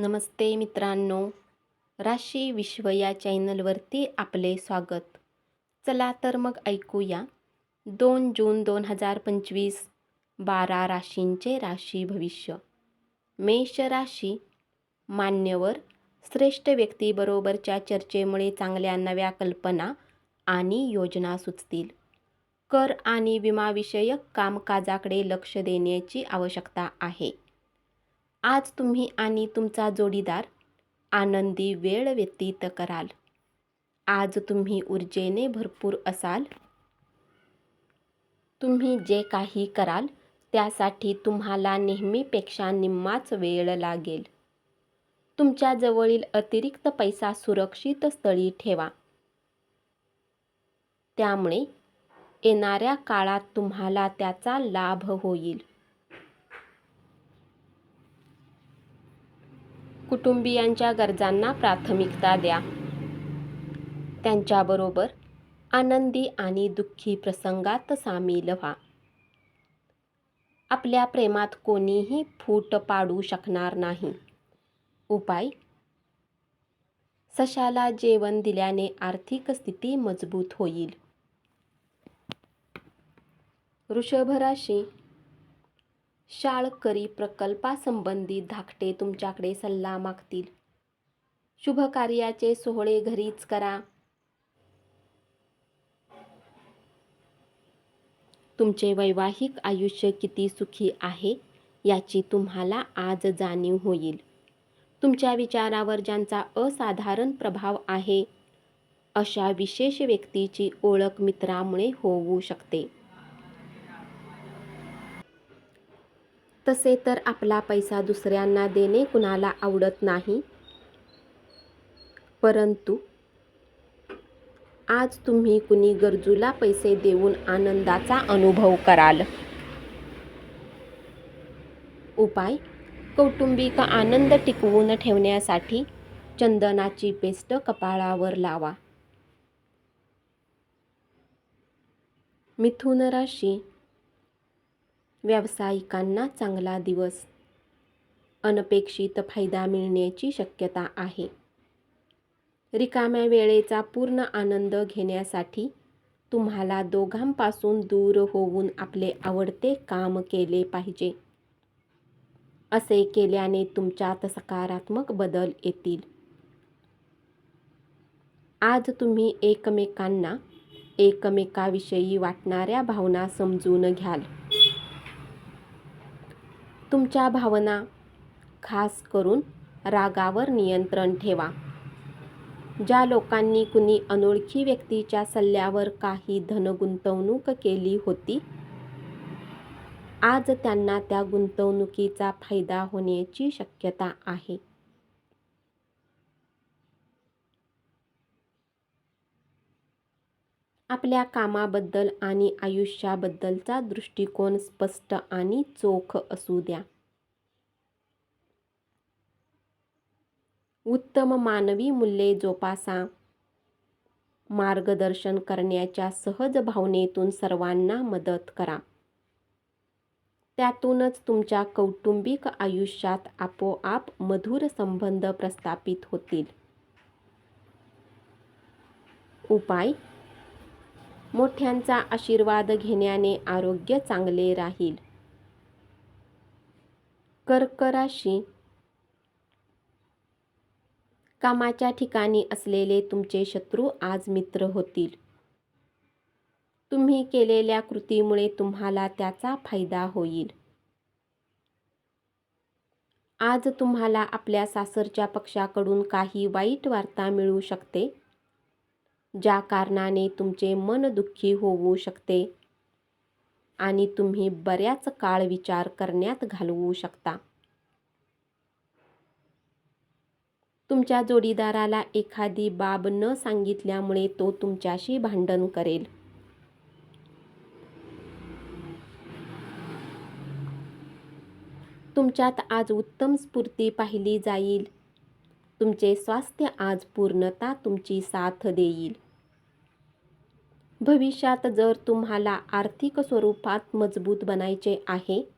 नमस्ते मित्रांनो. राशी विश्व या चॅनलवरती आपले स्वागत. चला तर मग ऐकूया. दोन जून दोन हजार पंचवीस बारा राशींचे राशी भविष्य. मेष राशी मान्यवर श्रेष्ठ व्यक्तीबरोबरच्या चर्चेमुळे चांगल्या नव्या कल्पना आणि योजना सुचतील. कर आणि विमाविषयक कामकाजाकडे लक्ष देण्याची आवश्यकता आहे. आज तुम्ही आणि तुमचा जोडीदार आनंदी वेळ व्यतीत कराल. आज तुम्ही ऊर्जेने भरपूर असाल. तुम्ही जे काही कराल त्यासाठी तुम्हाला नेहमीपेक्षा निम्माच वेळ लागेल. तुमच्या जवळील अतिरिक्त पैसा सुरक्षित स्थळी ठेवा. त्यामुळे येणाऱ्या काळात तुम्हाला त्याचा लाभ होईल. कुटुंबियांच्या गरजांना प्राथमिकता द्या. त्यांच्याबरोबर आनंदी आणि दुःखी प्रसंगात सामील व्हा. आपल्या प्रेमात कोणीही फूट पाडू शकणार नाही. उपाय? सशाला जेवण दिल्याने आर्थिक स्थिती मजबूत होईल. वृषभ राशी शाळकरी प्रकल्पासंबंधी धाकटे तुमच्याकडे सल्ला मागतील. शुभकार्याचे सोहळे घरीच करा. तुमचे वैवाहिक आयुष्य किती सुखी आहे याची तुम्हाला आज जाणीव होईल. तुमच्या विचारावर ज्यांचा असाधारण प्रभाव आहे अशा विशेष व्यक्तीची ओळख मित्रामुळे होऊ शकते. तसे तर आपला पैसा दुसऱ्यांना देणे कुणाला आवडत नाही. परंतु आज तुम्ही कुणी गरजूला पैसे देऊन आनंदाचा अनुभव कराल. उपाय कौटुंबिक आनंद टिकवून ठेवण्यासाठी चंदनाची पेस्ट कपाळावर लावा. मिथुन राशी व्यावसायिकांना चांगला दिवस अनपेक्षित फायदा मिळण्याची शक्यता आहे. रिकाम्या वेळेचा पूर्ण आनंद घेण्यासाठी तुम्हाला दोघांपासून दूर होऊन आपले आवडते काम केले पाहिजे. असे केल्याने तुमच्यात सकारात्मक बदल येतील. आज तुम्ही एकमेकांना एकमेकाविषयी वाटणाऱ्या भावना समजून घ्याल. तुमच्या भावना खास करून रागावर नियंत्रण ठेवा. ज्या लोकांनी कुणी अनोळखी व्यक्तीच्या सल्ल्यावर काही धनगुंतवणूक केली होती आज त्यांना त्या गुंतवणुकीचा फायदा होण्याची शक्यता आहे. आपल्या कामाबद्दल आणि आयुष्याबद्दलचा दृष्टिकोन स्पष्ट आणि चोख असू द्या. उत्तम मानवी मूल्ये जोपासा. मार्गदर्शन करण्याच्या सहज भावनेतून सर्वांना मदत करा. त्यातूनच तुमच्या कौटुंबिक आयुष्यात आपोआप मधुर संबंध प्रस्थापित होतील. उपाय मोठ्यांचा आशीर्वाद घेण्याने आरोग्य चांगले राहील. कर्क राशी कामाच्या ठिकाणी असलेले तुमचे शत्रू आज मित्र होतील. तुम्ही केलेल्या कृतीमुळे तुम्हाला त्याचा फायदा होईल. आज तुम्हाला आपल्या सासरच्या पक्षाकडून काही वाईट वार्ता मिळू शकते. ज्या कारणाने तुमचे मन दुःखी होऊ शकते आणि तुम्ही बऱ्याच काळ विचार करण्यात घालवू शकता. तुमच्या जोडीदाराला एखादी बाब न सांगितल्यामुळे तो तुमच्याशी भांडण करेल. तुमच्यात आज उत्तम स्फूर्ती पाहिली जाईल. तुमचे स्वास्थ्य आज पूर्णता तुमची साथ देईल. भविष्यात जर तुम्हाला आर्थिक स्वरूपात मजबूत बनायचे आहे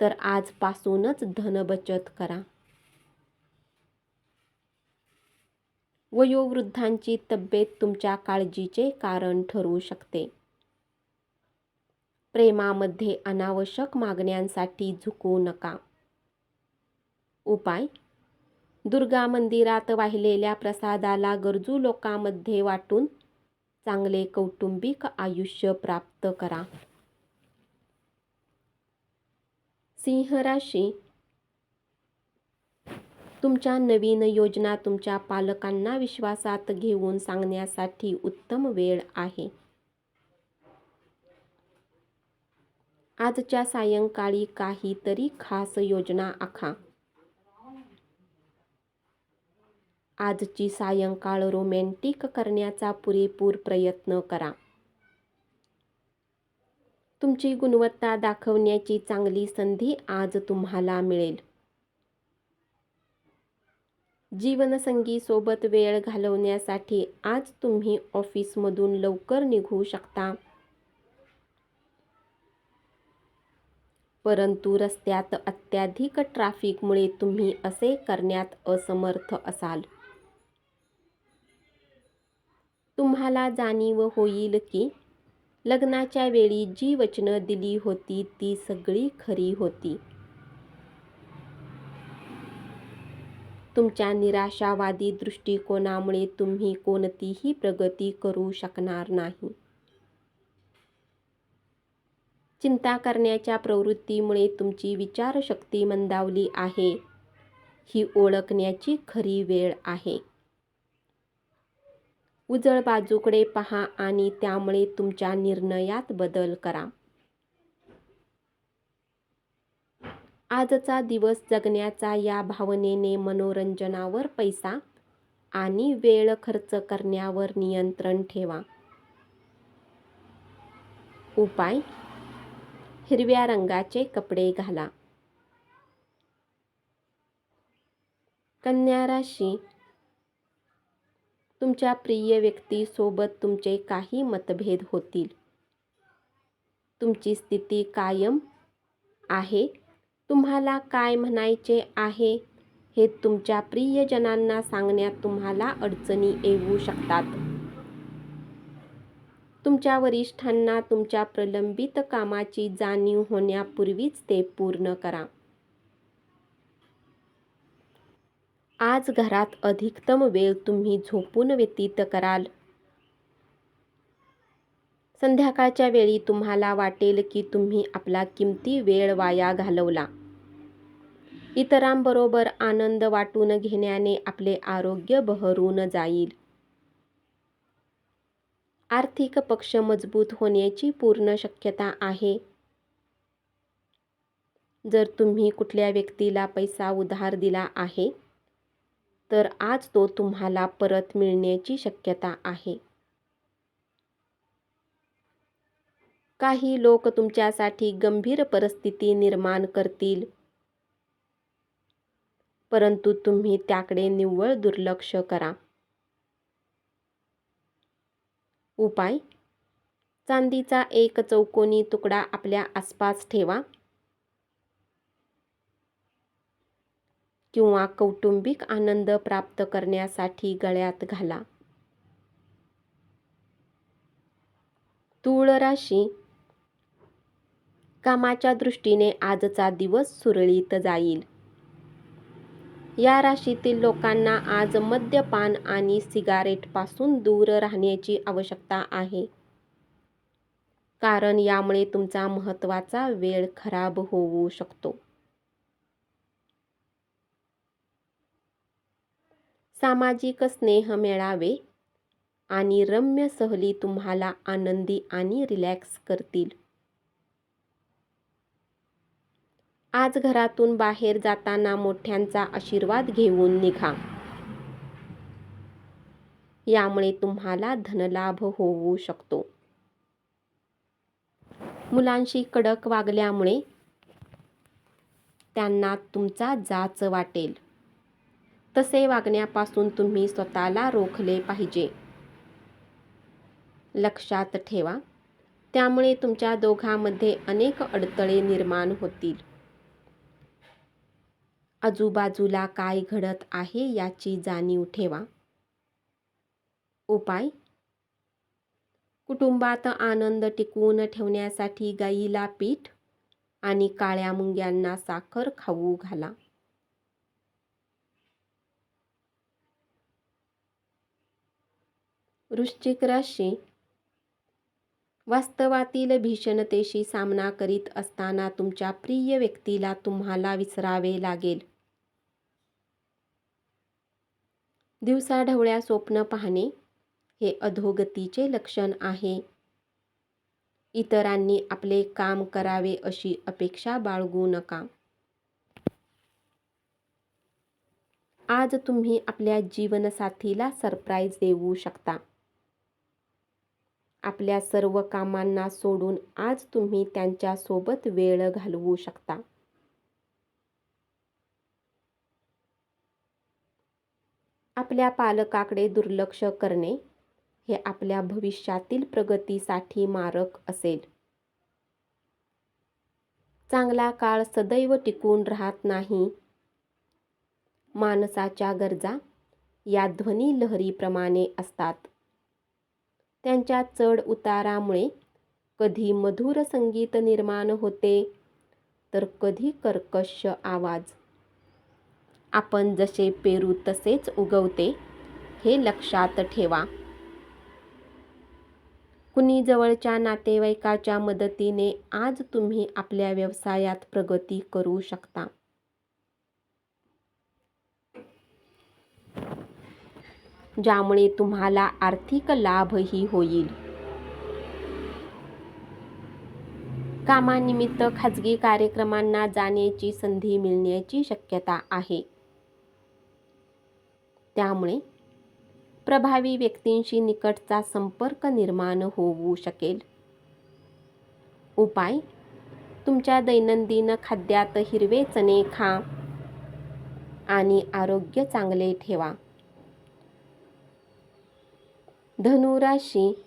तर आजपासूनच धन बचत करा. वयोवृद्धांची तब्येत तुमच्या काळजीचे कारण ठरू शकते. प्रेमामध्ये अनावश्यक मागण्यांसाठी झुकू नका. उपाय दुर्गा मंदिरात वाहिलेल्या प्रसादाला गरजू लोकांमध्ये वाटून चांगले कौटुंबिक आयुष्य प्राप्त करा. सिंह राशी. तुमच्या नवीन योजना तुमच्या पालकांना विश्वासात घेऊन सांगण्यासाठी उत्तम वेळ आहे. आजच्या सायंकाळी काहीतरी खास योजना आखा. आजची सायंकाळ रोमॅन्टिक करण्याचा पुरेपूर प्रयत्न करा. तुमची गुणवत्ता दाखवण्याची चांगली संधी आज तुम्हाला मिळेल. जीवनसंगीसोबत वेळ घालवण्यासाठी आज तुम्ही ऑफिसमधून लवकर निघू शकता. परंतु रस्त्यात अत्याधिक ट्रॅफिकमुळे तुम्ही असे करण्यात असमर्थ असाल. तुम्हाला जाणीव होईल की लग्नाच्या वेळी जी वचनं दिली होती ती सगळी खरी होती. तुमच्या निराशावादी दृष्टिकोनामुळे तुम्ही कोणतीही प्रगती करू शकणार नाही. चिंता करण्याच्या प्रवृत्तीमुळे तुमची विचारशक्ती मंदावली आहे. ही ओळखण्याची खरी वेळ आहे. उजळ बाजूकडे पहा आणि त्यामुळे तुमच्या निर्णयात बदल करा. आजचा दिवस जगण्याचा या भावनेने मनोरंजनावर पैसा आणि वेळ खर्च करण्यावर नियंत्रण ठेवा. उपाय हिरव्या रंगाचे कपडे घाला. कन्या राशी तुमच्या प्रिय व्यक्तीसोबत तुमचे काही मतभेद होतील. तुमची स्थिती कायम आहे. तुम्हाला काय म्हणायचे आहे? हे तुमच्या प्रियजनांना सांगण्यात तुम्हाला अडचणी येऊ शकतात. तुमच्या वरिष्ठांना तुमच्या प्रलंबित कामाची जाणीव होण्यापूर्वीच ते पूर्ण करा. आज घरात अधिकतम वेळ तुम्ही झोपून व्यतीत कराल. संध्याकाळच्या वेळी तुम्हाला वाटेल की तुम्ही आपला किमती वेळ वाया घालवला. इतरांबरोबर आनंद वाटून घेण्याने आपले आरोग्य बहरून जाईल. आर्थिक पक्ष मजबूत होण्याची पूर्ण शक्यता आहे. जर तुम्ही कुठल्या व्यक्तीला पैसा उधार दिला आहे तर आज तो तुम्हाला परत मिळण्याची शक्यता आहे. काही लोक तुमच्यासाठी गंभीर परिस्थिती निर्माण करतील. परंतु तुम्ही त्याकडे निव्वळ दुर्लक्ष करा. उपाय. चांदीचा एक चौकोनी तुकडा आपल्या आसपास ठेवा. किंवा कौटुंबिक आनंद प्राप्त करण्यासाठी गळ्यात घाला. तूळ राशी कामाच्या दृष्टीने आजचा दिवस सुरळीत जाईल. या राशीतील लोकांना आज मद्यपान आणि सिगारेटपासून दूर राहण्याची आवश्यकता आहे. कारण यामुळे तुमचा महत्त्वाचा वेळ खराब होऊ शकतो. सामाजिक स्नेह मेळावे आणि रम्य सहली तुम्हाला आनंदी आणि रिलॅक्स करतील. आज घरातून बाहेर जाताना मोठ्यांचा आशीर्वाद घेऊन निघा. यामुळे तुम्हाला धनलाभ होऊ शकतो. मुलांशी कडक वागल्यामुळे त्यांना तुमचा जाच वाटेल. तसे वागण्यापासून तुम्ही स्वतःला रोखले पाहिजे. लक्षात ठेवा त्यामुळे तुमच्या दोघांमध्ये अनेक अडथळे निर्माण होतील. आजूबाजूला काय घडत आहे याची जाणीव ठेवा. उपाय. कुटुंबात आनंद टिकवून ठेवण्यासाठी गाईला पीठ आणि काळ्या मुंग्यांना साखर खाऊ घाला. वृश्चिक राशी वास्तवातील भीषणतेशी सामना करीत असताना तुमच्या प्रिय व्यक्तीला तुम्हाला विसरावे लागेल. दिवसाढवळ्या स्वप्न पाहणे हे अधोगतीचे लक्षण आहे. इतरांनी आपले काम करावे अशी अपेक्षा बाळगू नका. आज तुम्ही आपल्या जीवनसाथीला सरप्राईज देऊ शकता. आपल्या सर्व कामांना सोडून आज तुम्ही त्यांच्यासोबत वेळ घालवू शकता. आपल्या पालकाकडे दुर्लक्ष करणे हे आपल्या भविष्यातील प्रगतीसाठी मारक असेल. चांगला काळ सदैव टिकून राहत नाही. माणसाच्या गरजा या ध्वनी लहरीप्रमाणे असतात. त्यांच्या चढ उतारामुळे कधी मधुर संगीत निर्माण होते तर कधी कर्कश आवाज. आपण जसे पेरू तसेच उगवते हे लक्षात ठेवा. कुणी जवळच्या नातेवाईकाच्या मदतीने आज तुम्ही आपल्या व्यवसायात प्रगती करू शकता. ज्यामुळे तुम्हाला आर्थिक लाभही होईल. कामानिमित्त खाजगी कार्यक्रमांना जाण्याची संधी मिळण्याची शक्यता आहे. त्यामुळे प्रभावी व्यक्तींशी निकटचा संपर्क निर्माण होऊ शकेल. उपाय तुमच्या दैनंदिन खाद्यात हिरवे चणे खा आणि आरोग्य चांगले ठेवा. धनुराशी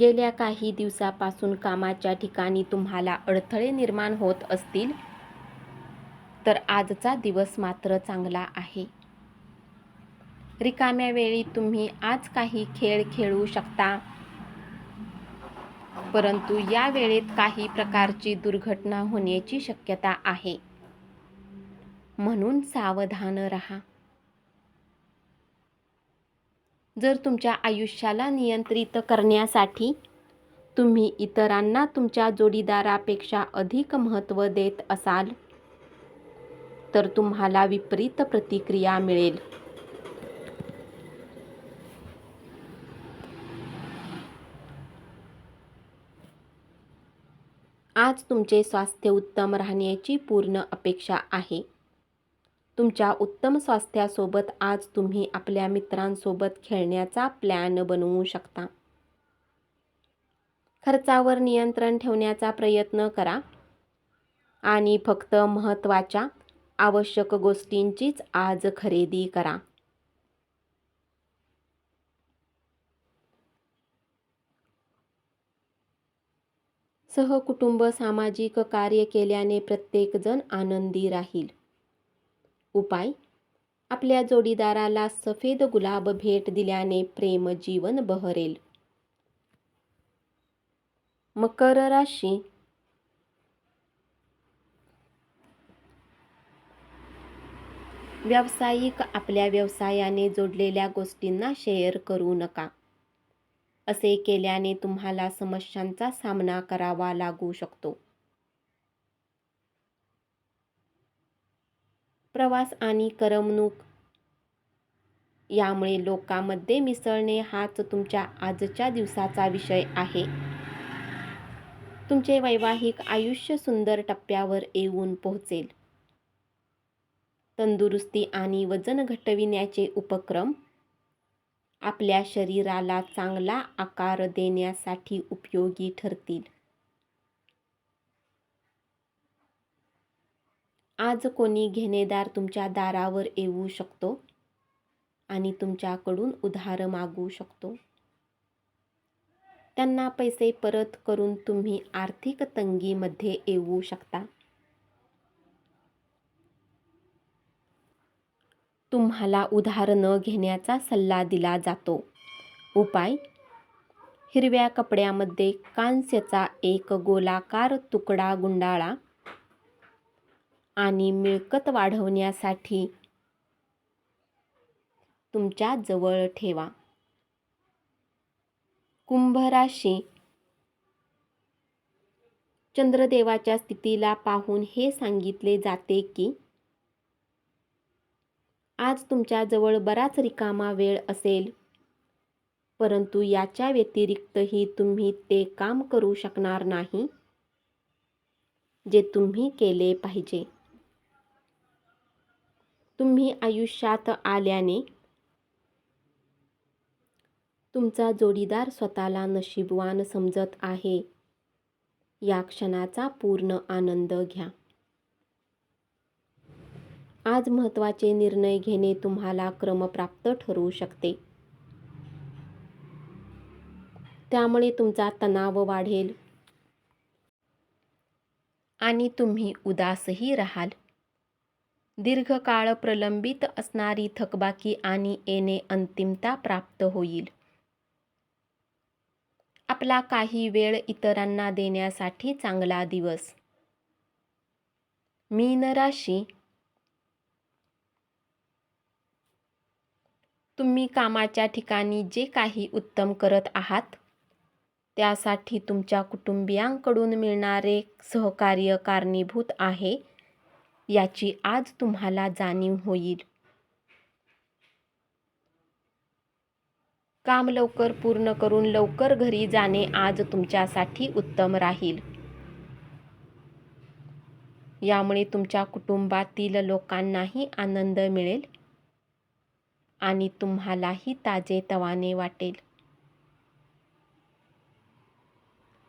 गेल्या काही दिवसापासून कामाच्या ठिकाणी तुम्हाला अडथळे निर्माण होत असतील तर आजचा दिवस मात्र चांगला आहे. रिकाम्या वेळी तुम्ही आज काही खेळ खेळू शकता परंतु या वेळेत काही प्रकारची दुर्घटना होण्याची शक्यता आहे. म्हणून सावधान राहा. जर तुमच्या आयुष्याला नियंत्रित करण्यासाठी तुम्ही इतरांना तुमच्या जोडीदारापेक्षा अधिक महत्त्व देत असाल तर तुम्हाला विपरीत प्रतिक्रिया मिळेल. आज तुमचे स्वास्थ्य उत्तम राहण्याची पूर्ण अपेक्षा आहे. तुमच्या उत्तम स्वास्थ्यासोबत आज तुम्ही आपल्या मित्रांसोबत खेळण्याचा प्लॅन बनवू शकता. खर्चावर नियंत्रण ठेवण्याचा प्रयत्न करा. आणि फक्त महत्त्वाच्या आवश्यक गोष्टींचीच आज खरेदी करा. सहकुटुंब सामाजिक कार्य केल्याने प्रत्येकजण आनंदी राहील. उपाय? आपल्या जोडीदाराला सफेद गुलाब भेट दिल्याने प्रेम जीवन बहरेल. मकर राशी. व्यावसायिक आपल्या व्यवसायाने जोडलेल्या गोष्टींना शेअर करू नका. असे केल्याने तुम्हाला समस्यांचा सामना करावा लागू शकतो. प्रवास आणि करमणूक यामुळे लोकांमध्ये मिसळणे हाच तुमच्या आजच्या दिवसाचा विषय आहे. तुमचे वैवाहिक आयुष्य सुंदर टप्प्यावर येऊन पोहोचेल. तंदुरुस्ती आणि वजन घटविण्याचे उपक्रम आपल्या शरीराला चांगला आकार देण्यासाठी उपयोगी ठरतील. आज कोणी घेणेदार तुमच्या दारावर येऊ शकतो? आणि तुमच्याकडून उधार मागू शकतो? त्यांना पैसे परत करून तुम्ही आर्थिक तंगीमध्ये येऊ शकता. तुम्हाला उधार न घेण्याचा सल्ला दिला जातो. उपाय? हिरव्या कपड्यामध्ये कांस्यचा एक गोलाकार तुकडा गुंडाळा आणि मिळकत वाढवण्यासाठी तुमच्या जवळ ठेवा. कुंभ राशी चंद्रदेवाच्या स्थितीला पाहून हे सांगितले जाते की आज तुमच्याजवळ बराच रिकामा वेळ असेल परंतु याच्या व्यतिरिक्तही तुम्ही ते काम करू शकणार नाही जे तुम्ही केले पाहिजे. तुम्ही आयुष्यात आल्याने तुमचा जोडीदार स्वतःला नशीबवान समजत आहे. या क्षणाचा पूर्ण आनंद घ्या. आज महत्त्वाचे निर्णय घेणे तुम्हाला क्रमप्राप्त ठरू शकते. त्यामुळे तुमचा तणाव वाढेल. आणि तुम्ही उदासही राहाल. दीर्घकाळ प्रलंबित असणारी थकबाकी आणि येणे अंतिमता प्राप्त होईल. आपला काही वेळ इतरांना देण्यासाठी चांगला दिवस. मीन राशी. तुम्ही कामाच्या ठिकाणी जे काही उत्तम करत आहात त्यासाठी तुमच्या कुटुंबियांकडून मिळणारे सहकार्य कारणीभूत आहे. याची आज तुम्हाला जाणीव होईल. काम लवकर पूर्ण करून लवकर घरी जाणे आज तुमच्यासाठी उत्तम राहील. यामुळे तुमच्या कुटुंबातील लोकांनाही आनंद मिळेल आणि तुम्हालाही ताजे तवाने वाटेल.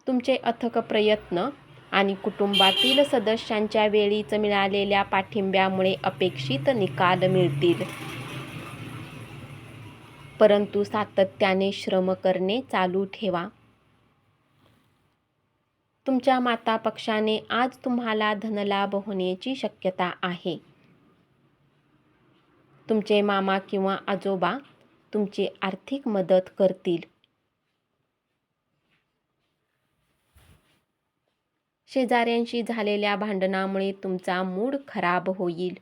तुमचे अथक प्रयत्न आणि कुटुंबातील सदस्यांच्या वेळीच मिळालेल्या पाठिंब्यामुळे अपेक्षित निकाल मिळतील. परंतु सातत्याने श्रम करणे चालू ठेवा. तुमच्या माता पक्षाने आज तुम्हाला धनलाभ होण्याची शक्यता आहे. तुमचे मामा किंवा आजोबा तुमची आर्थिक मदत करतील. शेजाऱ्यांशी झालेल्या भांडणामुळे तुमचा मूड खराब होईल.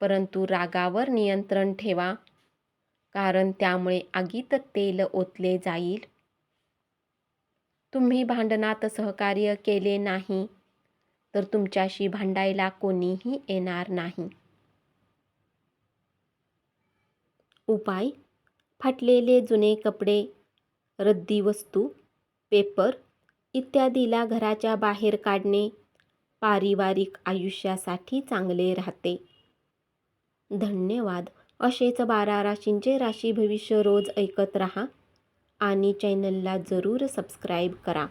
परंतु रागावर नियंत्रण ठेवा कारण त्यामुळे आगीत तेल ओतले जाईल. तुम्ही भांडणात सहकार्य केले नाही तर तुमच्याशी भांडायला कोणीही येणार नाही. उपाय फाटलेले जुने कपडे रद्दी वस्तू पेपर इत्यादीला घराच्या बाहेर काढणे पारिवारिक आयुष्यासाठी चांगले राहते. धन्यवाद. असेच बारा राशींचे राशी भविष्य रोज ऐकत रहा आणि चॅनलला जरूर सबस्क्राईब करा.